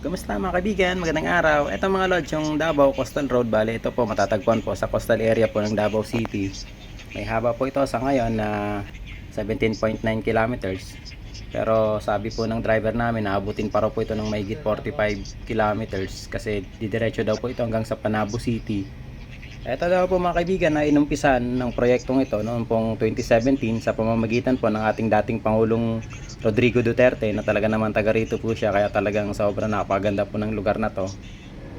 Kumusta mga kaibigan? Magandang araw. Ito mga lods, yung Davao Coastal Road. Bale, ito po matatagpuan po sa coastal area po ng Davao City. May haba po ito sa ngayon na 17.9 kilometers. Pero sabi po ng driver namin, naabutin pa raw po ito ng mahigit 45 kilometers kasi didiretso daw po ito hanggang sa Panabo City. Ito daw po mga kaibigan na inumpisan ng proyektong ito noong pong 2017 sa pamamagitan po ng ating dating Pangulong Rodrigo Duterte na talaga naman taga rito po siya kaya talagang sobrang napaganda po ng lugar na to.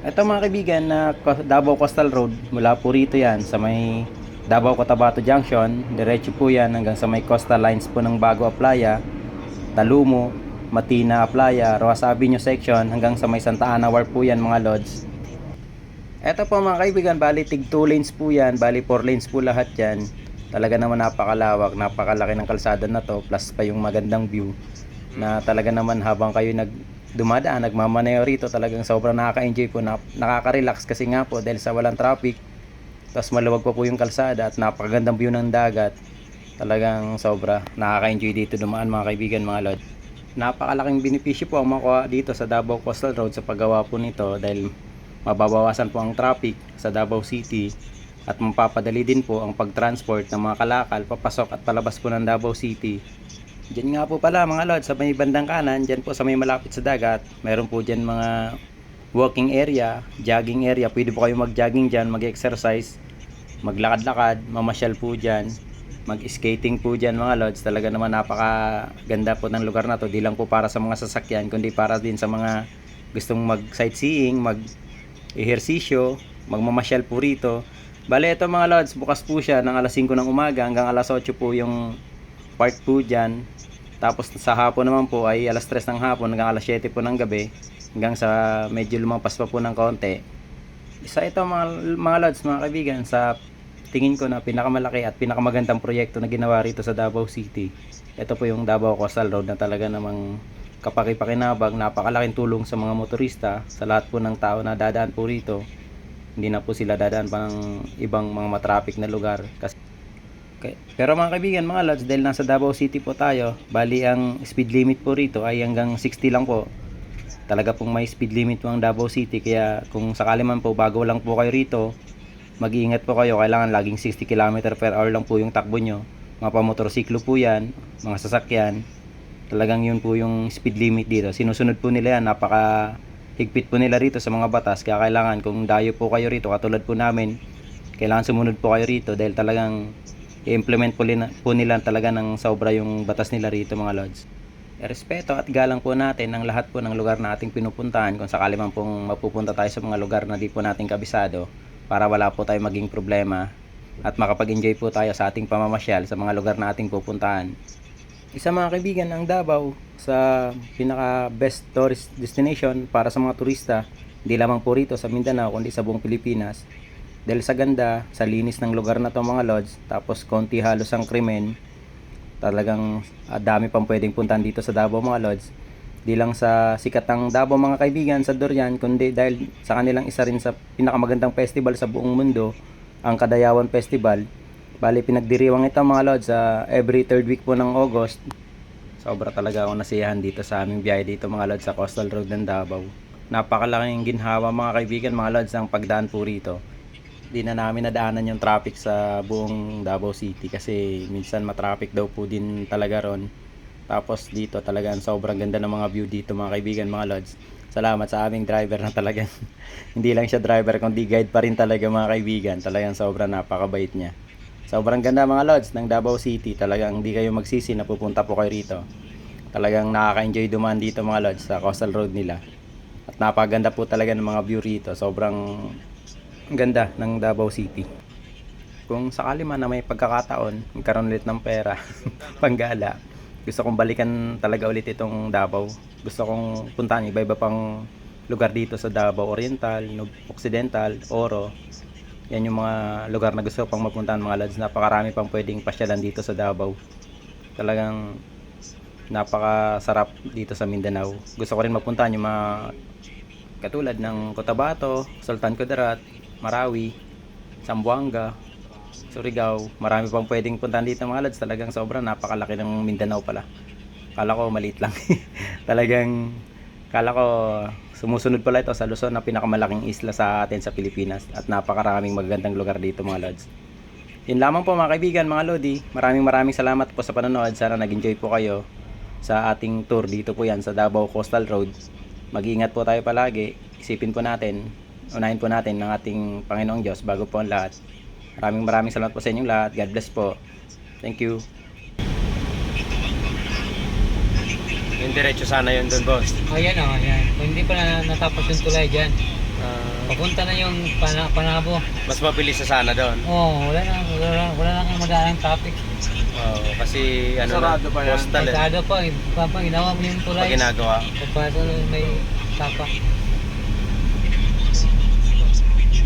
Ito mga kaibigan na Davao Coastal Road mula po rito yan sa may Davao Cotabato Junction diretso po yan hanggang sa may coastal lines po ng Bago Aplaya Talumo, Matina Aplaya, Roas Avenue section hanggang sa may Santa Ana War po yan mga lods. Eto po mga kaibigan, bali tig 2 lanes po yan, bali 4 lanes po lahat yan. Talaga naman napakalawak, napakalaki ng kalsada na to, plus pa yung magandang view na talaga naman habang kayo nag dumadaan, nagmamaneho rito, talagang sobrang nakaka-enjoy po, na, nakaka-relax kasi nga po dahil sa walang traffic, tapos maluwag pa po yung kalsada at napakagandang view ng dagat. Talagang sobra, nakaka-enjoy dito dumaan mga kaibigan, mga lod. Napakalaking benepisyo po ang makuha dito sa Davao Coastal Road sa paggawa po nito dahil mababawasan po ang traffic sa Davao City at mapapadali din po ang pagtransport ng mga kalakal papasok at palabas po ng Davao City. Diyan nga po pala mga lod sa may bandang kanan, diyan po sa may malapit sa dagat, meron po diyan mga walking area, jogging area. Pwede po kayo mag-jogging diyan, mag-exercise, maglakad-lakad, mamasyal po diyan, mag-skating po diyan mga lods. Talaga naman napakaganda po ng lugar na to. Di lang po para sa mga sasakyan, kundi para din sa mga gustong mag-sightseeing, mag ehersisyo, magmamasyal po rito. Bale, ito mga lods, bukas po siya ng alas 5 ng umaga hanggang alas 8 po yung part po dyan. Tapos sa hapon naman po ay alas 3 ng hapon hanggang alas 7 po ng gabi hanggang sa medyo lumampas pa po ng konti. Isa ito mga, mga lods, mga kaibigan, sa tingin ko na pinakamalaki at pinakamagandang proyekto na ginawa rito sa Davao City. Ito po yung Davao Coastal Road na talaga namang kapakipakinabang, napakalaking tulong sa mga motorista, sa lahat po ng tao na dadaan po rito. Hindi na po sila dadaan pa ng ibang mga matraffic na lugar. Kasi, Okay. Pero mga kaibigan, mga lods, dahil nasa Davao City po tayo, bali ang speed limit po rito ay hanggang 60 lang po. Talaga pong may speed limit po ang Davao City, kaya kung sakali man po bago lang po kayo rito, mag-iingat po kayo, kailangan laging 60 km per hour lang po yung takbo nyo. Mga pamotorsiklo po yan, mga sasakyan, talagang yun po yung speed limit dito. Sinusunod po nila yan, napaka higpit po nila rito sa mga batas, kaya kailangan kung dayo po kayo rito, katulad po namin, kailangan sumunod po kayo rito dahil talagang i-implement po, lina, po nila talaga ng sobra yung batas nila rito mga lods. Respeto at galang po natin ang lahat po ng lugar na ating pinupuntahan kung sakali man pong mapupunta tayo sa mga lugar na di po natin kabisado para wala po tayo maging problema at makapag-enjoy po tayo sa ating pamamasyal sa mga lugar na ating pupuntahan. Isa mga kaibigan ang Davao sa pinaka best tourist destination para sa mga turista hindi lamang po rito sa Mindanao kundi sa buong Pilipinas dahil sa ganda, sa linis ng lugar na to mga lodge, tapos konti halos ang krimen, talagang ah, dami pang pwedeng puntahan dito sa Davao mga lodge. Di lang sa sikat ng Davao mga kaibigan sa Dorian, kundi dahil sa kanilang isa rin sa pinakamagandang festival sa buong mundo, ang Kadayawan Festival. Bali pinagdiriwang ito mga lodge sa every third week po ng August. Sobra talaga ako nasiyahan dito sa aming biyahe dito mga lodge sa Coastal Road ng Davao. Napakalaking ginhawa mga kaibigan mga lodge ang pagdaan po rito di na namin nadaanan yung traffic sa buong Davao City kasi minsan matraffic daw po din talaga ron. Tapos dito talagang sobrang ganda ng mga view dito mga kaibigan, mga lods. Salamat sa aming driver na talagang hindi lang siya driver kundi guide pa rin talaga mga kaibigan. Talagang sobrang napakabait niya. Sobrang ganda mga lods ng Davao City. Talagang hindi kayo magsisi na pupunta po kayo rito. Talagang nakaka-enjoy dumaan dito mga lods sa coastal road nila. At napaganda po talaga ng mga view rito. Sobrang ang ganda ng Davao City. Kung sakali man na may pagkakataon, magkaroon ulit ng pera, panggala, gusto kong balikan talaga ulit itong Davao. Gusto kong puntahan iba-iba pang lugar dito sa Davao Oriental, Occidental, Oro. Yan yung mga lugar na gusto pang mapuntahan mga lads. Napakarami pang pwedeng pasyalan dito sa Davao. Talagang napakasarap dito sa Mindanao. Gusto ko rin mapuntahan yung mga katulad ng Cotabato, Sultan Kudarat, Marawi, Zamboanga, Surigao. Marami pang pwedeng puntahan dito mga lads. Talagang sobrang napakalaki ng Mindanao pala. Kala ko maliit lang. Talagang Kala ko sumusunod pala ito sa Luzon na pinakamalaking isla sa atin sa Pilipinas at napakaraming magagandang lugar dito mga lods. Yun lamang po mga kaibigan, mga lodi. Maraming maraming salamat po sa panonood. Sana nag-enjoy po kayo sa ating tour dito po yan sa Davao Coastal Road. Mag-iingat po tayo palagi. Isipin po natin, unahin po natin ng ating Panginoong Diyos bago po ang lahat. Maraming maraming salamat po sa inyong lahat. God bless po. Thank you. Yung diretso sana yun doon, boss. Oh, yan oh, yan. Kung hindi pa na natapos yung tulay dyan, papunta na yung pana, panabo. mas mabilis sa sana doon. Oh, wala na, wala na, wala na kang madalang traffic. Oo, kasi ano Sarado na, pa yan. postal eh. Masyado pa, eh. pa, pa, ginawa mo yung Pag tulay. ginagawa. Pagpato may tapa.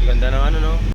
Ganda ng ano, no?